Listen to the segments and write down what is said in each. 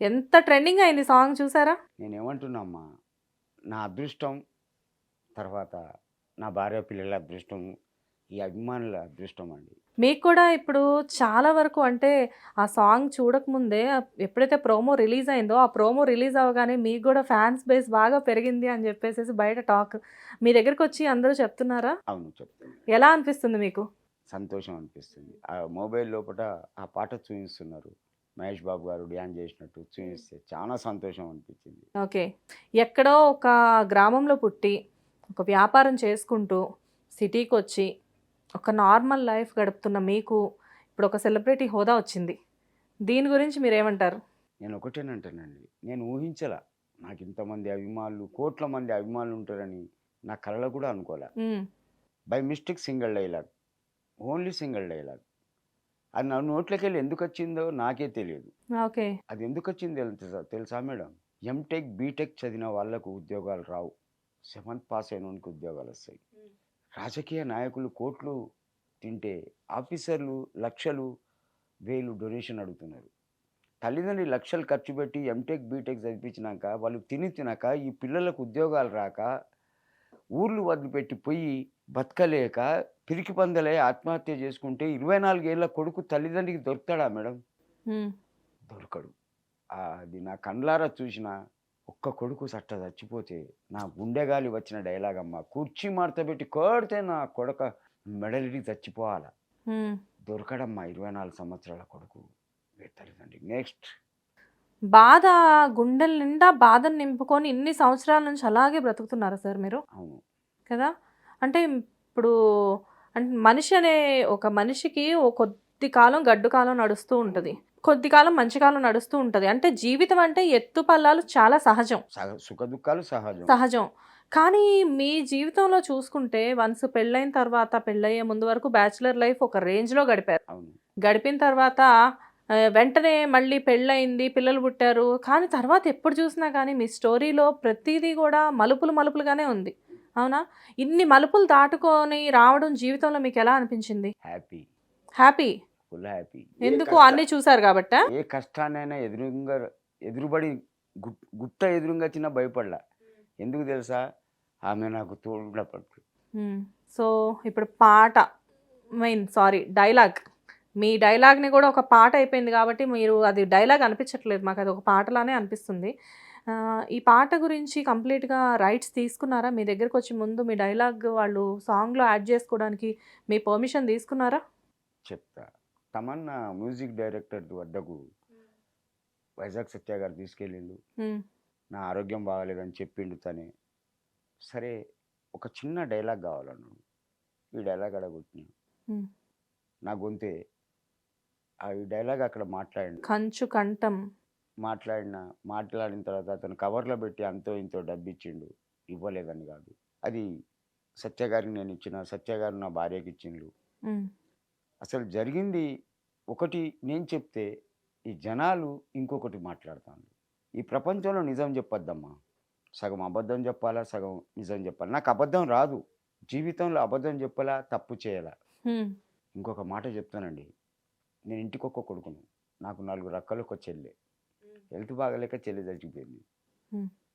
ఎంత ట్రెండింగ్ అయింది సాంగ్ చూసారా? నేను ఏమంటున్నామ్మా నా అదృష్టం తర్వాత నా భార్య పిల్లల అదృష్టం ఈ అభిమానుల అదృష్టం అండి. మీకు కూడా ఇప్పుడు చాలా వరకు అంటే ఆ సాంగ్ చూడకముందే ఎప్పుడైతే ప్రోమో రిలీజ్ అయిందో ఆ ప్రోమో రిలీజ్ అవ్వగానే మీకు కూడా ఫ్యాన్స్ బేస్ బాగా పెరిగింది అని చెప్పేసి బయట టాక్ మీ దగ్గరకు వచ్చి అందరూ చెప్తున్నారా? అవును చెప్తాను ఎలా అనిపిస్తుంది మీకు? సంతోషం అనిపిస్తుంది. ఆ మొబైల్ లోపల ఆ పాట చూపిస్తున్నారు. మహేష్ బాబు గారు డ్యాన్స్ చేసినట్టు చూపిస్తే చాలా సంతోషం అనిపించింది. ఓకే. ఎక్కడో ఒక గ్రామంలో పుట్టి ఒక వ్యాపారం చేసుకుంటూ సిటీకి వచ్చి ఒక నార్మల్ లైఫ్ గడుపుతున్న మీకు ఇప్పుడు ఒక సెలబ్రిటీ హోదా వచ్చింది. దీని గురించి మీరేమంటారు? నేను ఒకటేనంటానండి నేను ఊహించలా. నాకు ఇంతమంది అభిమానులు కోట్ల మంది అభిమానులు ఉంటారని నా కళలో కూడా అనుకోలే. By mistake single dialogue only single dialogue అది నా నోట్లోకి వెళ్ళి ఎందుకు వచ్చిందో నాకే తెలియదు. ఓకే. అది ఎందుకు వచ్చింది తెలుసా తెలుసా మేడం? ఎంటెక్ బీటెక్ చదివిన వాళ్ళకు ఉద్యోగాలు రావు. సెవెంత్ పాస్ అయిన వానికి ఉద్యోగాలు వస్తాయి. రాజకీయ నాయకులు కోట్లు తింటే ఆఫీసర్లు లక్షలు వేలు డొనేషన్ అడుగుతున్నారు. తల్లిదండ్రులు లక్షలు ఖర్చు పెట్టి ఎంటెక్ బీటెక్ చదివించినాక వాళ్ళు తిని తినక ఈ పిల్లలకు ఉద్యోగాలు రాక ఊర్లు వదిలిపెట్టి పోయి బతకలేక పిరికి పందలే ఆత్మహత్య చేసుకుంటే ఇరవై నాలుగేళ్ళ కొడుకు తల్లిదండ్రికి దొరుకుతాడా మేడం. దొరకడు. అది నా కండ్లారా చూసిన ఒక్క కొడుకు సట్ట చచ్చిపోతే నా గుండెగాలి వచ్చిన డైలాగ్ అమ్మ కుర్చీ మడత పెట్టి కొడితే నా కొడక మెడలిడి చచ్చిపోవాల. మ్మ్. దొరకడమ్మా ఇరవై నాలుగు సంవత్సరాల కొడుకు తల్లిదండ్రి. నెక్స్ట్. బాధ గుండెల నిండా బాధను నింపుకొని ఇన్ని సంవత్సరాల నుంచి అలాగే బ్రతుకుతున్నారా సార్ మీరు? అవును. కదా? అంటే ఇప్పుడు అంటే మనిషి అనే ఒక మనిషికి ఓ కొద్ది కాలం గడ్డు కాలం నడుస్తూ ఉంటుంది. కొద్ది కాలం మంచి కాలం నడుస్తూ ఉంటుంది. అంటే జీవితం అంటే ఎత్తు పల్లాలు చాలా సహజం. సహ సుఖ దుఃఖాలు సహజం. సహజం. కానీ మీ జీవితంలో చూసుకుంటే వన్స్ పెళ్ళైన తర్వాత పెళ్ళయ్యే ముందు వరకు బ్యాచిలర్ లైఫ్ ఒక రేంజ్లో గడిపారు. అవును. గడిపిన తర్వాత వెంటనే మళ్ళీ పెళ్ళయింది పిల్లలు పుట్టారు. కానీ తర్వాత ఎప్పుడు చూసినా కానీ మీ స్టోరీలో ప్రతిదీ కూడా మలుపులు మలుపులుగానే ఉంది. అవునా? ఇన్ని మలుపులు దాటుకొని రావడం జీవితంలో మీకు ఎలా అనిపించింది? హ్యాపీ. హ్యాపీ? Full happy. ఎందుకు అన్ని చూసారు కాబట్టా? ఏ కష్టాన్నైనా ఎదురుగా ఎదురుబడి గుట్ట ఎదురుగా చిన్న భయపడలా. ఎందుకు తెలుసా? ఆమె నాకు పడుతుంది మ్మ్. సో ఇప్పుడు పాట మెయిన్ సారీ డైలాగ్ మీ డైలాగ్ని కూడా ఒక పాట అయిపోయింది కాబట్టి మీరు అది డైలాగ్ అనిపించట్లేదు మాకు అది ఒక పాటలానే అనిపిస్తుంది. ఈ పాట గురించి కంప్లీట్గా రైట్స్ తీసుకున్నారా? మీ దగ్గరకు వచ్చి ముందు మీ డైలాగ్ వాళ్ళు సాంగ్లో యాడ్ చేసుకోవడానికి మీ పర్మిషన్ తీసుకున్నారా? చెప్తా. తమన్నా మ్యూజిక్ డైరెక్టర్ వద్దకు వైజాగ్ సత్య గారు తీసుకెళ్ళిండు. నా ఆరోగ్యం బాగాలేదని చెప్పిండు తనే. సరే ఒక చిన్న డైలాగ్ కావాలన్నాడు. ఈ డైలాగ్ అడగొట్టిన. నా గొంతే ఆ డైలాగ్ అక్కడ మాట్లాడిన కంచు కంఠం. మాట్లాడిన మాట్లాడిన తర్వాత అతను కవర్లో పెట్టి అంతో ఇంతో డబ్బు ఇచ్చిండు ఇవ్వలేదని కాదు. అది సత్య గారికి నేను ఇచ్చిన సత్య గారు నా భార్యకి ఇచ్చిండు. అసలు జరిగింది ఒకటి నేను చెప్తే ఈ జనాలు ఇంకొకటి మాట్లాడతాను ఈ ప్రపంచంలో నిజం చెప్పొద్దమ్మా. సగం అబద్ధం చెప్పాలా సగం నిజం చెప్పాలా? నాకు అబద్ధం రాదు. జీవితంలో అబద్ధం చెప్పాలా తప్పు చేయాలా. ఇంకొక మాట చెప్తానండి. నేను ఇంటికి ఒక్క కొడుకును. నాకు నలుగురు అక్కలు ఒక చెల్లె. హెల్త్ బాగలేక చెల్లి చచ్చిపోయింది.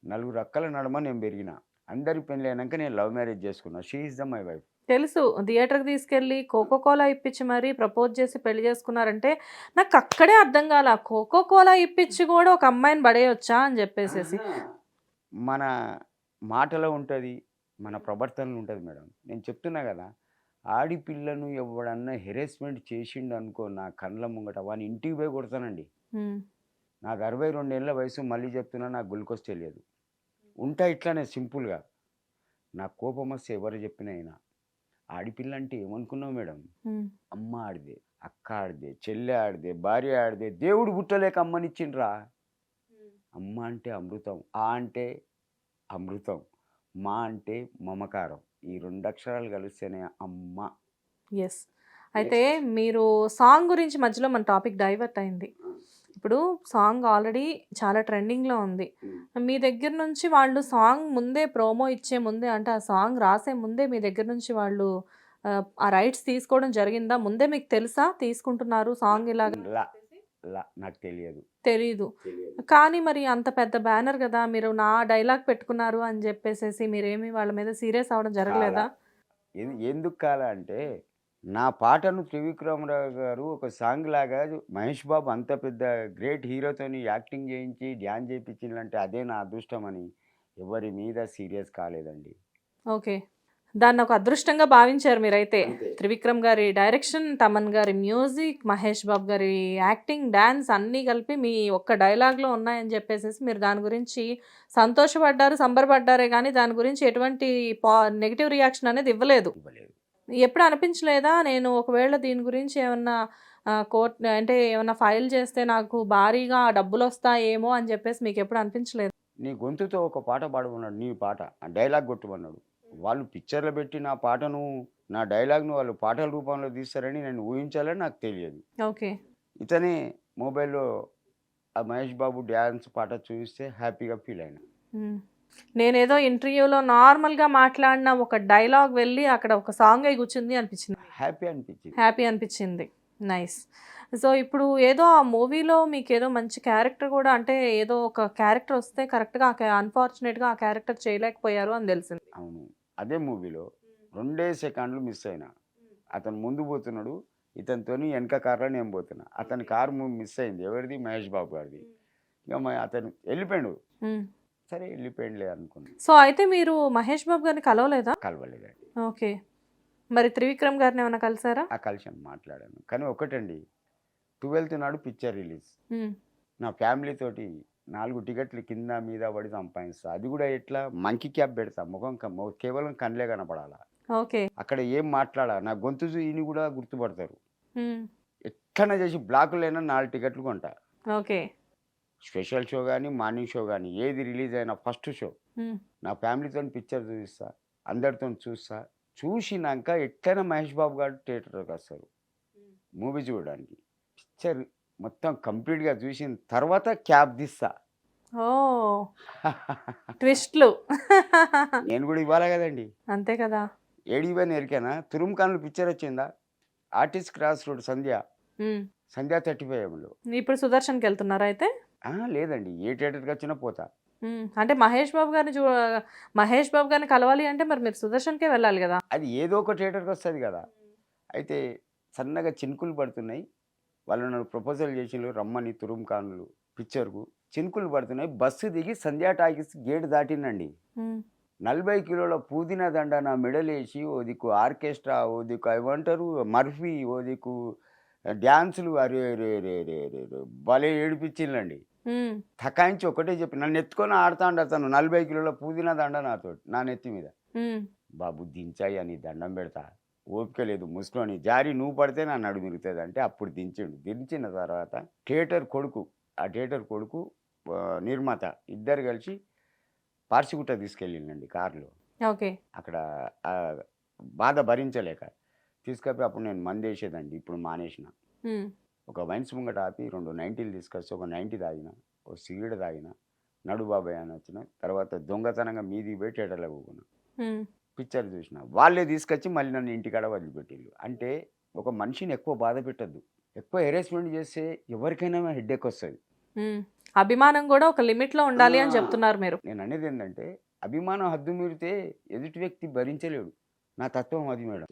నలుగురు అక్కల నడమ నేను పెరిగిన. అందరి పెళ్ళి అయినాక నేను లవ్ మ్యారేజ్ చేసుకున్నా. She is the my wife తెలుసు. థియేటర్కి తీసుకెళ్ళి కోకో కోలా ఇప్పించి మరీ ప్రపోజ్ చేసి పెళ్ళి చేసుకున్నారంటే నాకు అక్కడే అర్థం కాల. కోకో కోలా ఇప్పించి కూడా ఒక అమ్మాయిని పడేయొచ్చా అని చెప్పేసేసి. మన మాటలో ఉంటుంది మన ప్రవర్తనలో ఉంటుంది మేడం. నేను చెప్తున్నా కదా ఆడిపిల్లను ఎవడన్నా హెరాస్మెంట్ చేసిండు అనుకో నా కళ్ళ ముంగట వాని ఇంటికి పోయి కొడతానండి. నాకు అరవై రెండేళ్ళ వయసు మళ్ళీ చెప్తున్నా నాకు గ్లూకోజ్ తెలియదు. ఉంటా ఇట్లానే సింపుల్గా. నా కోపం వస్తే ఎవరు చెప్పినా అయినా. ఆడిపిల్ల అంటే ఏమనుకున్నావు మేడం? అమ్మ ఆడిదే అక్క ఆడిదే చెల్లె ఆడిదే భార్య ఆడిదే దేవుడు పుట్టలేక అమ్మనిచ్చిండ్రా? అమ్మ అంటే అమృతం ఆ అంటే అమృతం మా అంటే మమకారం. ఈ రెండు అక్షరాలు కలిస్తేనే అమ్మ. ఎస్ అయితే మీరు సాంగ్ గురించి మధ్యలో మన టాపిక్ డైవర్ట్ అయింది. ఇప్పుడు సాంగ్ ఆల్రెడీ చాలా ట్రెండింగ్లో ఉంది. మీ దగ్గర నుంచి వాళ్ళు సాంగ్ ముందే ప్రోమో ఇచ్చే ముందే అంటే ఆ సాంగ్ రాసే ముందే మీ దగ్గర నుంచి వాళ్ళు ఆ, రైట్స్ తీసుకోవడం జరిగిందా? ముందే మీకు తెలుసా? తీసుకుంటున్నారు సాంగ్ ఇలాగ? లా లా. నాకు తెలియదు. తెలీదు. కానీ మరి అంత పెద్ద బ్యానర్ కదా మీరు నా డైలాగ్ పెట్టుకున్నారు అని చెప్పేసేసి మీరేమి వాళ్ళ మీద సీరియస్ అవడం జరగలేదా? ఎందుకు కాల అంటే నా పాటను త్రివిక్రమరావు గారు ఒక సాంగ్ లాగా మహేష్ బాబు అంత పెద్ద గ్రేట్ హీరోతోని యాక్టింగ్ చేయించి డ్యాన్స్ చేయించిందంటే అదే నా అదృష్టం అని ఎవరి మీద సీరియస్ కాలేదండి. ఓకే. దాన్ని ఒక అదృష్టంగా భావించారు మీరైతే. త్రివిక్రమ్ గారి డైరెక్షన్ తమన్ గారి మ్యూజిక్ మహేష్ బాబు గారి యాక్టింగ్ డాన్స్ అన్నీ కలిపి మీ ఒక్క డైలాగ్లో ఉన్నాయని చెప్పేసి మీరు దాని గురించి సంతోషపడ్డారు సంబరపడ్డారే కానీ దాని గురించి ఎటువంటి పా నెగిటివ్ రియాక్షన్ అనేది ఇవ్వలేదు. ఎప్పుడు అనిపించలేదా? నేను ఒకవేళ దీని గురించి ఏమన్నా కోర్ట్ అంటే ఏమన్నా ఫైల్ చేస్తే నాకు భారీగా డబ్బులు వస్తాయేమో అని చెప్పేసి మీకు ఎప్పుడు అనిపించలేదు? నీ గొంతుతో ఒక పాట పాడమన్నాడు నీ పాట డైలాగ్ కొట్టమన్నాడు. వాళ్ళు పిక్చర్లో పెట్టి నా పాటను నా డైలాగ్ను వాళ్ళు పాటల రూపంలో తీస్తారని నేను ఊహించాలని నాకు తెలియదు. ఓకే. ఇతనే మొబైల్లో ఆ మహేష్ బాబు డ్యాన్స్ పాట చూస్తే హ్యాపీగా ఫీల్ అయినా. నేనేదో ఇంటర్వ్యూలో నార్మల్గా మాట్లాడిన ఒక డైలాగ్ వెళ్ళి అక్కడ ఒక సాంగ్ అయి కూర్చుంది అనిపించింది. హ్యాపీ అనిపించింది. హ్యాపీ అనిపించింది. నైస్ సో ఇప్పుడు ఏదో ఆ మూవీలో మీకు ఏదో మంచి క్యారెక్టర్ కూడా అంటే ఏదో ఒక క్యారెక్టర్ వస్తే కరెక్ట్గా అన్ఫార్చునేట్గా ఆ క్యారెక్టర్ చేయలేకపోయారు అని తెలిసింది. అవును. అదే మూవీలో రెండే సెకండ్లు మిస్ అయినా. అతను ముందు పోతున్నాడు ఇతనితోని వెనక కార్లో నేను పోతున్నా. అతని కారు మిస్ అయింది. ఎవరిది? మహేష్ బాబు గారిది. ఇక అతను వెళ్ళిపోయాడు. సరే వెళ్ళిపోయిందిలే అనుకున్నాను సో అయితే మీరు మహేష్ బాబు గారిని కలవలేదా? కలవలేదండి. ఓకే. మరి త్రివిక్రమ్ గారిని ఏమైనా కలిసారా? ఆ కలిసాను మాట్లాడాను. కానీ ఒకటండి ట్వెల్త్ నాడు పిక్చర్ రిలీజ్. నా ఫ్యామిలీ తోటి నాలుగు టికెట్లు కింద మీద పడి సంపాదిస్తా. అది కూడా ఎట్లా? మంకీ క్యాప్ పెడతా. ముఖం కేవలం కళ్ళే కనపడాలా? ఓకే. అక్కడ ఏం మాట్లాడా నా గొంతు ఈయన కూడా గుర్తుపడతారు. మ్మ్. ఎట్లనే చేసి బ్లాకులైనా నాలుగు టికెట్లు కొంటా. ఓకే. స్పెషల్ షో కానీ మార్నింగ్ షో కానీ ఏది రిలీజ్ అయినా ఫస్ట్ షో. నా ఫ్యామిలీతో పిక్చర్ చూపిస్తా. అందరితో చూస్తా. చూసినాక ఎట్లైనా మహేష్ బాబు గారు థియేటర్కి వస్తారు. మూవీ చూడడానికి. పిక్చర్ మొత్తం కంప్లీట్గా చూసిన తర్వాత క్యాబ్ తీస్తా. ఓ! ట్విస్ట్లు. నేను కూడా ఇవ్వాలి కదండి? అంతే కదా. ఏడిపోయిన ఎరికేనా? తురుముకాన్లు పిక్చర్ వచ్చిందా? RTC cross road Sandhya. Sandhya thirty ఫైవ్లో ఇప్పుడు సుదర్శన్కి వెళ్తున్నారా అయితే? లేదండి. ఏ థియేటర్కి వచ్చినా పోతా. అంటే మహేష్ బాబు గారిని చూ మహేష్ బాబు గారిని కలవాలి అంటే మరి మీరు సుదర్శన్కే వెళ్ళాలి కదా. అది ఏదో ఒక థియేటర్కి వస్తుంది కదా. అయితే సన్నగా చినుకులు పడుతున్నాయి. వాళ్ళు నన్ను ప్రపోజల్ చేసిండ్రు రమ్మని తురుముకాన్లు పిక్చర్కు చినుకులు పడుతున్నాయి. బస్సు దిగి సంధ్యా టాకీస్ గేట్ దాటినండి. నలభై కిలోల పుదీనా దండ నా మెడలేసి ఓ దిక్కు ఆర్కెస్ట్రా ఓ దిక్కు ఏమంటారు? మర్ఫీ ఓ దిక్కు డ్యాన్సులు అరే రే రే రే రే భలే ఏడిపించిందండి. తకాయించి ఒకటే చెప్పి నన్ను ఎత్తుకొని ఆడుతాండు అతను నలభై కిలోల పుదీనా దండ నాతో నా నెత్తి మీద. బాబు దించాయి అని దండం పెడతా. ఓపిక లేదు ముసులోని జారి నువ్వు పడితే నా నడు మిరుగుతుంది అంటే అప్పుడు దించిండు. దించిన తర్వాత థియేటర్ కొడుకు ఆ థియేటర్ కొడుకు నిర్మాత ఇద్దరు కలిసి పార్సిగుట్ట తీసుకెళ్ళిండండి కారులో. ఓకే. అక్కడ బాధ భరించలేక తీసుకపోయి అప్పుడు నేను మంది వేసేదండి ఇప్పుడు మానేసిన. ఒక వైన్స్ ముంగట ఆపి రెండు నైంటీలు తీసుకొచ్చి ఒక నైంటీ తాగిన ఒక సిగరెట్ తాగిన నడు బాబాయ్ అని వచ్చిన తర్వాత దొంగతనంగా మీది పోయి థియేటర్లో కూకున్నా. మ్మ్. పిక్చర్ చూసిన. వాళ్ళే తీసుకొచ్చి మళ్ళీ నన్ను ఇంటికాడ వదిలిపెట్టిళ్ళు అంటే ఒక మనిషిని ఎక్కువ బాధ పెట్టద్దు. ఎక్కువ హెరాస్మెంట్ చేస్తే ఎవరికైనా హెడ్ఏక్ వస్తుంది. అభిమానం కూడా ఒక లిమిట్లో ఉండాలి అని. చెప్తున్నారు మీరు. నేను అనేది ఏంటంటే అభిమానం హద్దు మీరితే ఎదుటి వ్యక్తి భరించలేడు. నా తత్వం అది మేడం.